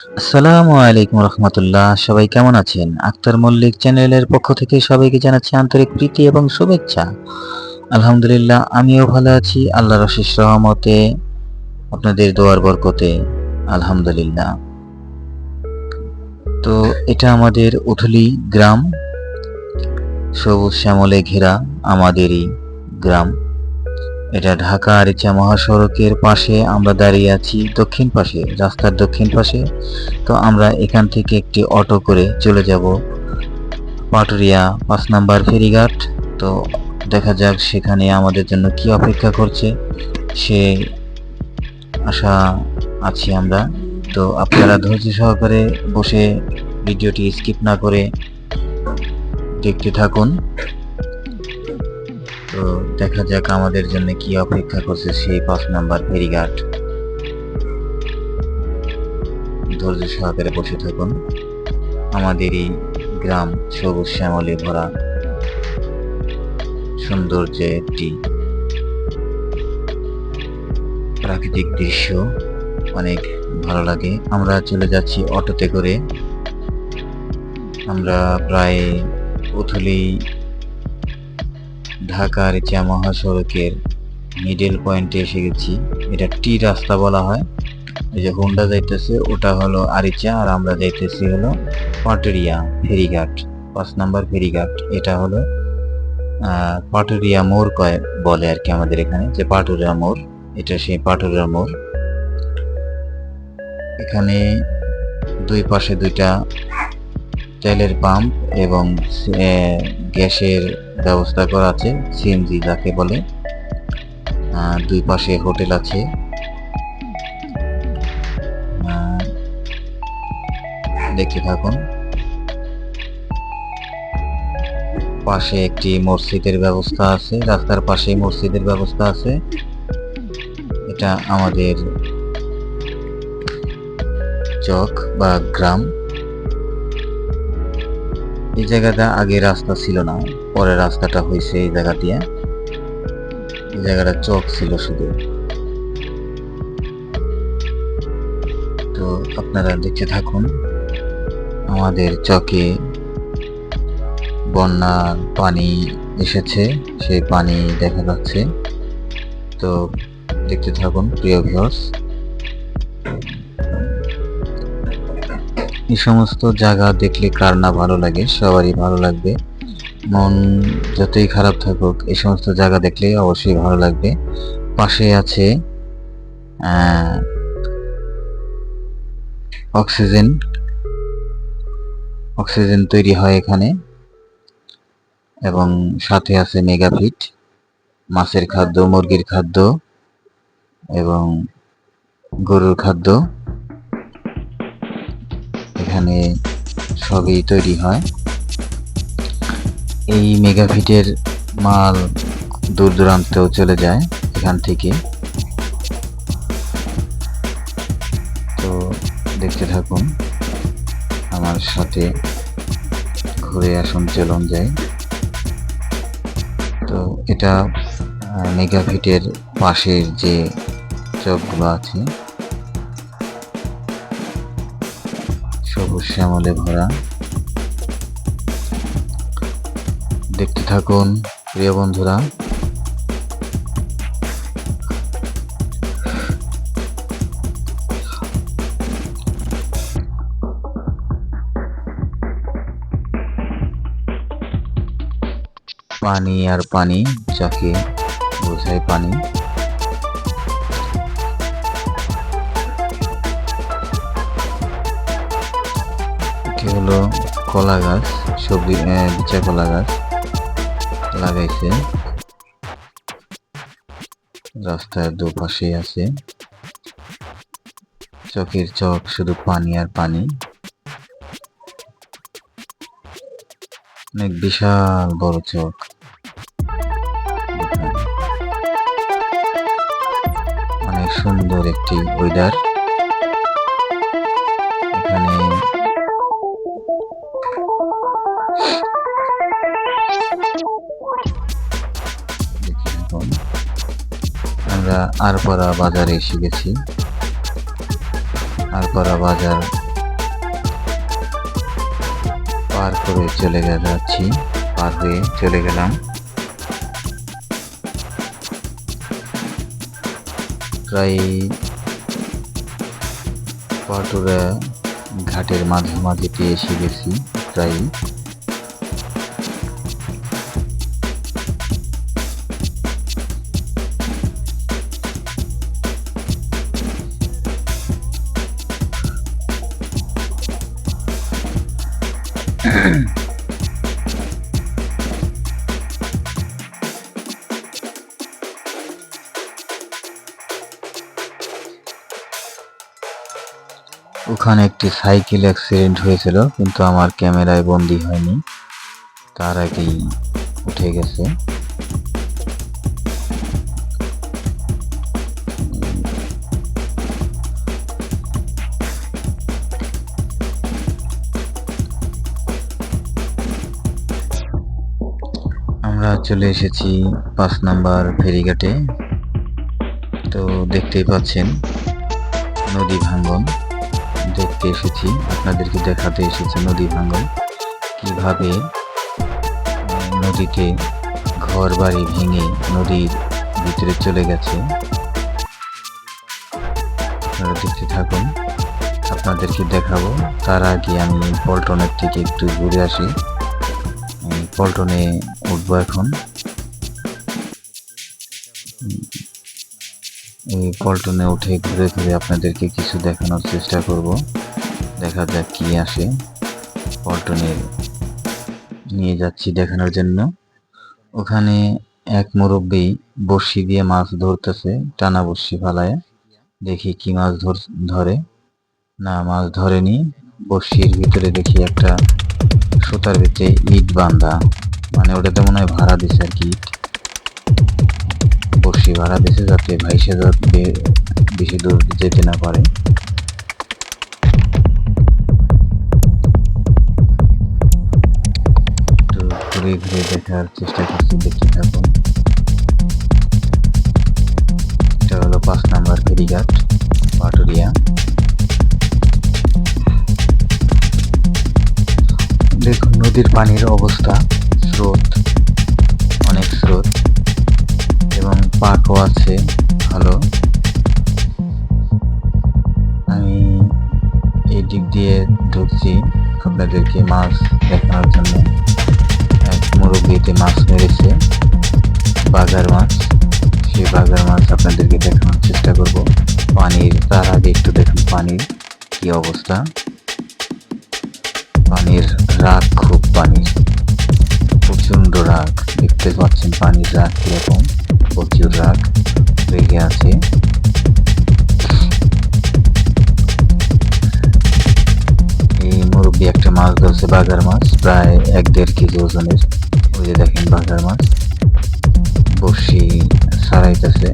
আসসালামু আলাইকুম রহমতুল্লাহ। সবাই কেমন আছেন? আক্তার মল্লিক চ্যানেলের পক্ষ থেকে সবাইকে জানাচ্ছি আন্তরিক প্রীতি এবং শুভেচ্ছা। আলহামদুলিল্লাহ, আমিও ভালো আছি। আল্লাহর অশেষ রহমতে, আপনাদের দোয়ার বরকতে। আলহামদুলিল্লাহ। তো এটা আমাদের উথলি গ্রাম, সবুজ শ্যামলে ঘেরা আমাদেরই গ্রাম। এটা ঢাকা আরিচা মহাসড়কের পাশে আমরা দাঁড়িয়ে আছি, দক্ষিণ পাশে, রাস্তার দক্ষিণ পাশে। তো আমরা এখান থেকে একটি অটো করে চলে যাব পাটুরিয়া পাঁচ নাম্বার ফেরিঘাট। তো দেখা যাক সেখানে আমাদের জন্য কি অপেক্ষা করছে। সে আশা আছি আমরা। তো আপনারা ধৈর্য সহকারে বসে ভিডিওটি স্কিপ না করে দেখতে থাকুন। তো দেখা যাক আমাদের জন্য কি অপেক্ষা করছে সেই পাঁচ নাম্বার ফেরিঘাট। ধৈর্য সহকারে বসে থাকুন। আমাদেরই গ্রাম সবুজ শ্যামলে ভরা সৌন্দর্যে একটি প্রাকৃতিক দৃশ্য। অনেক ভালো লাগে। আমরা চলে যাচ্ছি অটোতে করে। আমরা প্রায় উথলি ঢাকা আরিচা মহাসড়কের মিডল পয়েন্টে এসে গেছি এটা টি রাস্তা বলা হয়। এই যে হোন্ডা যাইতেছে, ওটা হলো আরিচা, আর আমরা যাইতেছি হলো পাটুরিয়া ফেরিঘাট। পাঁচ নাম্বার ফেরিঘাট, এটা হলো পাটুরিয়া মোড় কয় বলে আর কি আমাদের এখানে, যে পাটুরিয়া মোড়, এটা সেই পাটুরিয়া মোড়। এখানে দুই পাশে দুইটা তেলের পাম্প এবং গ্যাসের ব্যবস্থা করা আছে সিএনজি যাকে বলে। দুই পাশে হোটেল আছে। দেখতে থাকুন। পাশে একটি মসজিদের ব্যবস্থা আছে, রাস্তার পাশে মসজিদের ব্যবস্থা আছে। এটা আমাদের চক বা গ্রাম। এই জায়গাটা আগে রাস্তা ছিল না, পরে রাস্তাটা হয়েছে এই জায়গা দিয়ে এই জায়গাটা চক ছিল শুধু। তো আপনারা দেখতে থাকুন, আমাদের চকে বন্যার পানি এসেছে, সেই পানি দেখা যাচ্ছে। তো দেখতে থাকুন, প্রিয় ভিউয়ার্স এই সমস্ত জায়গা দেখলে কার না ভালো লাগে? সবারই ভালো লাগবে। মন যতই খারাপ থাকুক, এই সমস্ত জায়গা দেখলে অবশ্যই ভালো লাগবে। পাশে আছে অক্সিজেন। অক্সিজেন তৈরি হয় এখানে। এবং সাথে আছে মেগাফিট, মাছের খাদ্য, মুরগির খাদ্য এবং গরুর খাদ্য। এখানে সবই তৈরি হয়। এই মেগাফিটের মাল দূর দূরান্তেও চলে যায় এখান থেকে। তো দেখতে থাকুন, আমার সাথে ঘুরে আসুন, চলুন যাই। তো এটা মেগাফিটের পাশের যে চকগুলো আছে শ্যামলে ভরা দেখতে থাকুন প্রিয় বন্ধুরা। পানি আর পানি যাকে বোঝায় পানি। কলা গাছ, সবজি বিচা কলা গাছ লাগাইছে। রাস্তার দুপাশে আছে। চকের চক, শুধু পানি আর পানি। অনেক বিশাল বড় চক। অনেক সুন্দর একটি ওয়েদার আরপরা বাজারে এসে গেছি। আরপাড়া বাজার পার করে চলে যাচ্ছি। পার হয়ে চলে গেলাম। প্রায় পাটুরা ঘাটের মাঝে এসে গেছি, প্রায় ওখানে একটি সাইকেল অ্যাক্সিডেন্ট হয়েছিল কিন্তু আমার ক্যামেরায় বন্দি হয়নি। তার আগেই উঠে গেছে। আমরা চলে এসেছি পাঁচ নাম্বার ফেরিঘাটে। তো দেখতেই পাচ্ছেন, নদী ভাঙ্গন। দেখতে এসেছি, আপনাদেরকে দেখাতে এসেছি নদী ভাঙ্গন। কীভাবে নদীতে ঘর বাড়ি ভেঙে নদীর ভিতরে চলে গেছে। আপনারা দেখতে থাকুন, আপনাদেরকে দেখাবো। তার আগে আমি পল্টনের থেকে একটু ঘুরে আসি। পল্টনে উঠবো এখন। এই পল্টনে উঠে ঘুরে ঘুরে আপনাদেরকে কিছু দেখানোর চেষ্টা করব। দেখা যাক কি আসে। পল্টনে নিয়ে যাচ্ছি দেখানোর জন্য। ওখানে এক মুরব্বী বড়শি দিয়ে মাছ ধরতেছে, টানা বড়শি ফালায়। দেখি কি মাছ ধর, ধরে। না, মাছ ধরেনি। বড়শির ভিতরে দেখি একটা সুতার ভিতরে ইট বান্ধা মানে ওটাতে মনে হয় ভাড়া দিছে আর কি ইট। বড়শি ভাড়া দিছে যাতে ভাইসে যাতে বেশি দূর যেতে না পারে। ঘুরে ঘুরে দেখার চেষ্টা করছি দেখতে থাকুন এটা হলো পাঁচ নাম্বার ফেরিঘাট, পাটুরিয়া। নদীর পানির অবস্থা, স্রোত, অনেক স্রোত, এবং পাকও আছে, ভালো। আমি এই দিক দিয়ে ঢুকছি আপনাদেরকে মাছ দেখানোর জন্য। এক মুরব্বীতে মাছ মেরেছে, বাজার মাছ। সেই বাজার মাছ আপনাদেরকে দেখানোর চেষ্টা করব। পানির, তার আগে একটু দেখুন পানির কি অবস্থা। পানির রাগ, খুব পানির প্রচণ্ড রাগ। দেখতে পাচ্ছেন পানির রাগ কীরকম। প্রচুর রাগ রেগে আছে। এই মুরব্বী একটা মাছ ধরছে বাগার মাছ। প্রায় এক দেড় কেজি ওজনের। ওই যে দেখেন বাগার মাছ। বসি সারাইতেছে।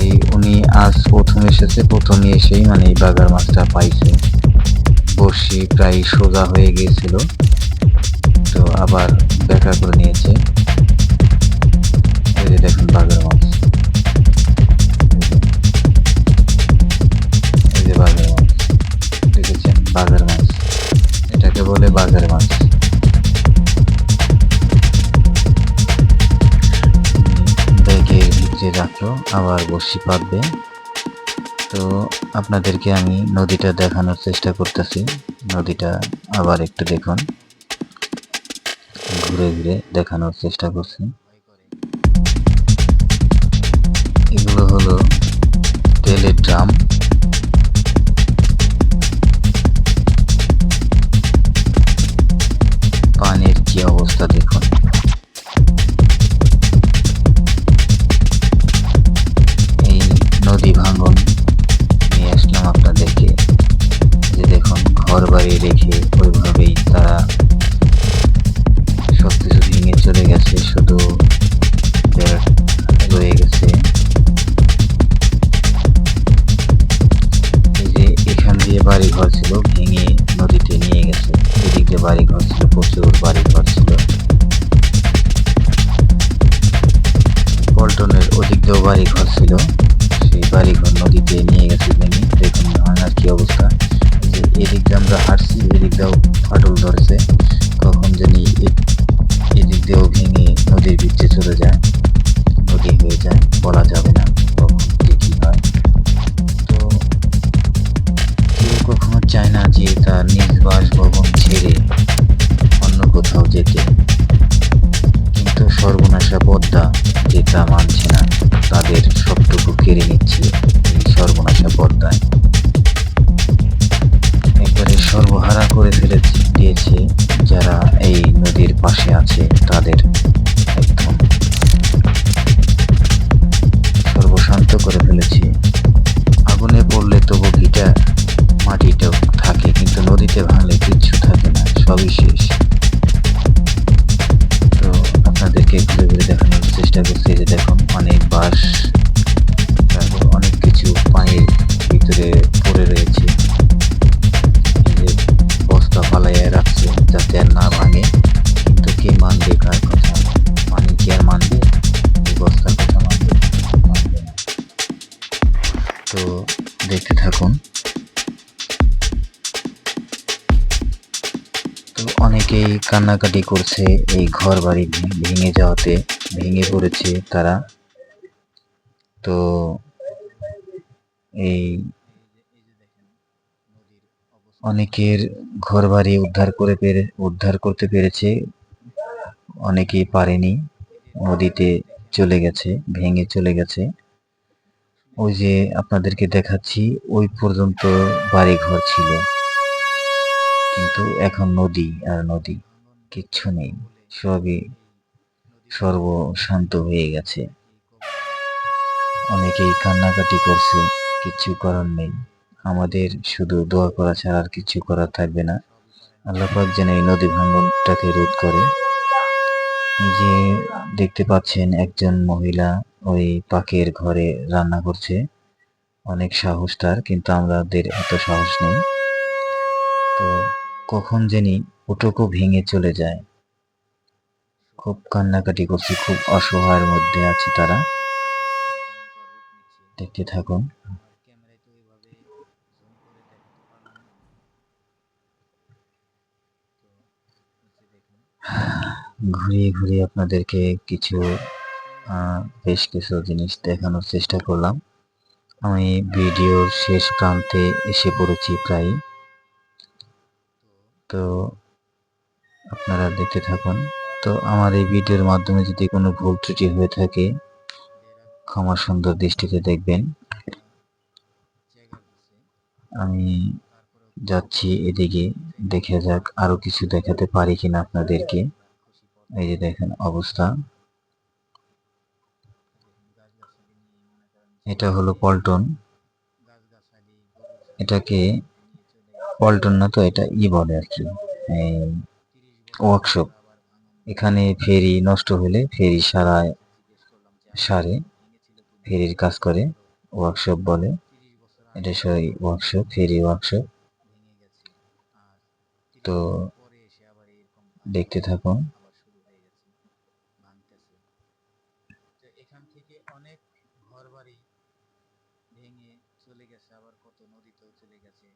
এই উনি আজ প্রথম এসেছে প্রথম এসেই মানে এই বাগার মাছটা পাইছে। বড়শি প্রায় সোজা হয়ে গিয়েছিল। তো আবার দেখা করে নিয়েছে। এই যে দেখুন বাঘের মাছ এই যে বাঘের মাছ দেখেছেন? মাছ এটাকে বলে বাঘের মাছ ব্যাগের ভিতরে রাখল আবার বসি পাতবে তো আপনাদেরকে আমি নদীটা দেখানোর চেষ্টা করতেছি। নদীটা আবার একটু দেখুন। ঘুরে ঘুরে দেখানোর চেষ্টা করছি। এগুলো হলো তেলের ড্রাম। কান্নাকাটি করছে, এই ঘর বাড়ি ভেঙে যাওয়াতে ভেঙে পড়েছে তারা। তো এই অনেকের ঘর বাড়ি উদ্ধার করে পেরে, উদ্ধার করতে পেরেছে, অনেকেই পারেনি, নদীতে চলে গেছে, ভেঙে চলে গেছে। ওই যে আপনাদেরকে দেখাচ্ছি, ওই পর্যন্ত বাড়ি ঘর ছিল। কিন্তু এখন নদী, আর নদী। কিচ্ছু নেই, সবই সর্ব শান্ত হয়ে গেছে। অনেকেই কান্নাকাটি করছে, কিচ্ছু করার নেই। আমাদের শুধু দোয়া করা ছাড়া আর কিছু করার থাকবে না। আল্লাহ পাক যেন এই নদী ভাঙ্গনটাকে রোধ করে। যে দেখতে পাচ্ছেন, একজন মহিলা ওই পাকের ঘরে রান্না করছে। অনেক সাহস তার, কিন্তু আমাদের এত সাহস নেই। তো কখন জানি ওটুকু ভেঙে চলে যায়। খুব কান্নাকাটি করছে, খুব অসহায়ের মধ্যে আছে তারা। দেখতে থাকুন। ঘুরিয়ে ঘুরিয়ে আপনাদেরকে কিছু বেশ কিছু জিনিস দেখানোর চেষ্টা করলাম। আমি ভিডিওর শেষ প্রান্তে এসে পড়েছি প্রায় তো আপনারা দেখতে থাকুন। তো আমার এই ভিডিওর মাধ্যমে যদি কোনো ভুল ত্রুটি হয়ে থাকে, ক্ষমা সুন্দর দৃষ্টিতে দেখবেন। আমি যাচ্ছি এদিকে, দেখে যাক আরও কিছু দেখাতে পারি কিনা আপনাদেরকে। এই যে দেখেন অবস্থা। এটা হলো পল্টন। এটাকে পল্টন না তো, এটা ই বলে আর কি। এই ওয়ার্কশপ এখানে ফেরি নষ্ট হলে ফেরি সারায়, সারে, ফেরির কাজ করে ওয়ার্কশপ বলে। এটা সেই ওয়ার্কশপ ফেরি ওয়ার্কশপ তো দেখতে থাকুন এখান থেকে অনেক ঘর বাড়ি ভেঙে চলে গেছে আবার কত নদীতেও চলে গেছে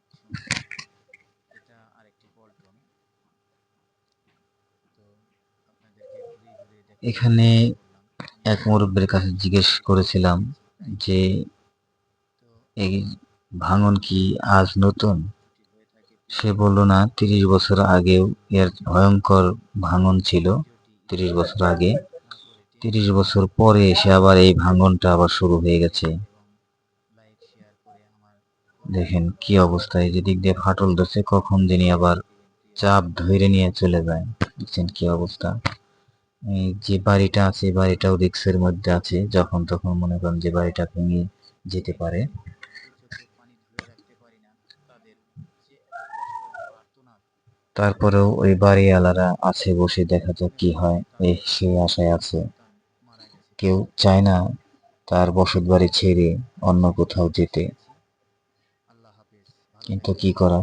এটা আরেকটি পল্টন তো আপনাদেরকে ঘুরিয়ে ঘুরিয়ে দেখানোর এখানে এক মুরব্বের কাছে জিজ্ঞেস করেছিলাম যে, এই ভাঙন কি আজ নতুন? সে বলল, না, তিরিশ বছর আগেও এর ভয়ঙ্কর ভাঙন ছিল, তিরিশ বছর আগে। তিরিশ বছর পরে এসে আবার এই ভাঙনটা আবার শুরু হয়ে গেছে। দেখেন কি অবস্থা, এই যে দিক দিয়ে ফাটল ধরছে, কখন যিনি আবার চাপ ধরে নিয়ে চলে যায়। দেখছেন কি অবস্থা। এই যে বাড়িটা আছে, বাড়িটাও রিক্সের মধ্যে আছে, যখন তখন মনে করেন যে বাড়িটা ভেঙে যেতে পারে। তারপরেও ওই বাড়িওয়ালারা আছে বসে, দেখা যাক কি হয়। এই সেই আশায় আছে। কেউ চায় না তার বসত বাড়ি ছেড়ে অন্য কোথাও যেতে। কিন্তু কি করা